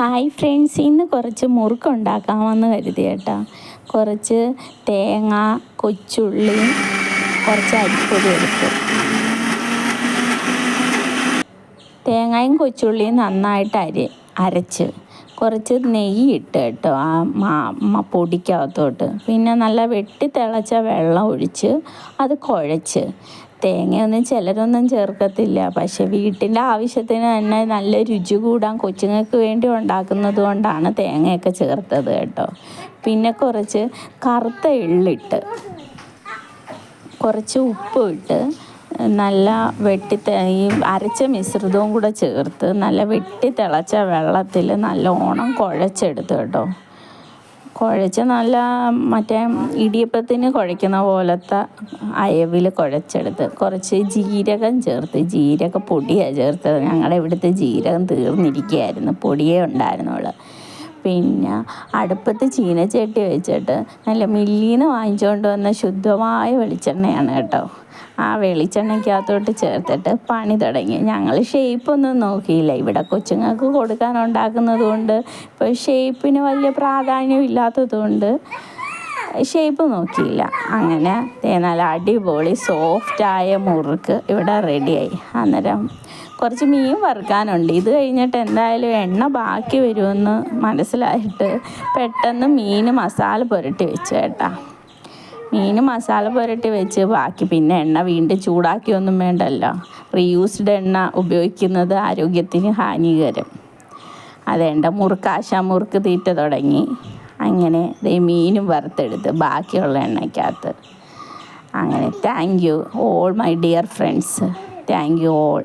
Hi friends ഇന്ന് കുറച്ച് മുറുക്കുണ്ടാക്കാമെന്ന് കരുതി കേട്ടോ. കുറച്ച് തേങ്ങ കൊച്ചുള്ളി കുറച്ച് അരിപ്പൊടി എടുത്തു. തേങ്ങയും കൊച്ചുള്ളിയും നന്നായിട്ട് അരി അരച്ച്. കുറച്ച് നെയ്യ് ഇട്ട് കേട്ടോ ആ മാ പൊടിക്കകത്തോട്ട്. പിന്നെ നല്ല വെട്ടി തിളച്ച വെള്ളം ഒഴിച്ച് അത് കുഴച്ച്. തേങ്ങയൊന്നും ചിലരൊന്നും ചേർക്കത്തില്ല. പക്ഷെ വീട്ടിന്റെ ആവശ്യത്തിന് തന്നെ നല്ല രുചി കൂടാൻ കൊച്ചുങ്ങൾക്ക് വേണ്ടി ഉണ്ടാക്കുന്നത് കൊണ്ടാണ് തേങ്ങയൊക്കെ ചേർത്തത് കേട്ടോ. പിന്നെ കുറച്ച് കറുത്ത എള്ളിട്ട് കുറച്ച് ഉപ്പ് ഇട്ട് നല്ല വെട്ടി ഈ അരച്ച മിശ്രിതവും കൂടെ ചേർത്ത് നല്ല വെട്ടി തിളച്ച വെള്ളത്തിൽ നല്ല ഓണം കുഴച്ചെടുത്ത് കേട്ടോ. കുഴച്ച് നല്ല മറ്റേ ഇടിയപ്പത്തിന് കുഴയ്ക്കുന്ന പോലത്തെ അയവിൽ കുഴച്ചെടുത്ത് കുറച്ച് ജീരകം ചേർത്ത് ജീരക പൊടിയാണ് ചേർത്തത്. ഞങ്ങളുടെ ഇവിടുത്തെ ജീരകം തീർന്നിരിക്കുകയായിരുന്നു പൊടിയേ ഉണ്ടായിരുന്നുള്ളൂ. പിന്നെ അടുപ്പത്ത് ചീനച്ചട്ടി വെച്ചിട്ട് നല്ല മില്ലീന്ന് വാങ്ങിച്ചുകൊണ്ട് വന്ന ശുദ്ധമായ വെളിച്ചെണ്ണയാണ് കേട്ടോ. ആ വെളിച്ചെണ്ണയ്ക്കകത്തോട്ട് ചേർത്തിട്ട് പണി തുടങ്ങി. ഞങ്ങൾ ഷേപ്പൊന്നും നോക്കിയില്ല. ഇവിടെ കൊച്ചുങ്ങൾക്ക് കൊടുക്കാൻ ഉണ്ടാക്കുന്നത് കൊണ്ട് ഇപ്പോൾ ഷേപ്പിന് വലിയ പ്രാധാന്യം ഇല്ലാത്തത് കൊണ്ട് ഷേപ്പ് നോക്കിയില്ല. അങ്ങനെ നല്ല അടിപൊളി സോഫ്റ്റായ മുറുക്ക് ഇവിടെ റെഡിയായി അന്നേരം കുറച്ച് മീൻ വറുക്കാനുണ്ട്. ഇത് കഴിഞ്ഞിട്ട് എന്തായാലും എണ്ണ ബാക്കി വരുമെന്ന് മനസ്സിലായിട്ട് പെട്ടെന്ന് മീൻ മസാല പുരട്ടി വെച്ചു കേട്ടാ. മീൻ മസാല പുരട്ടി വെച്ച് ബാക്കി പിന്നെ എണ്ണ വീണ്ടും ചൂടാക്കിയൊന്നും വേണ്ടല്ലോ. റീയൂസ്ഡ് എണ്ണ ഉപയോഗിക്കുന്നത് ആരോഗ്യത്തിന് ഹാനികരം. അതേണ്ട മുറുക്ക് ആശാ മുറുക്ക് തീറ്റ തുടങ്ങി. അങ്ങനെ ദേ മീനും വറുത്തെടുത്ത് ബാക്കിയുള്ള എണ്ണയ്ക്കകത്ത്. അങ്ങനെ thank you all my dear friends thank you all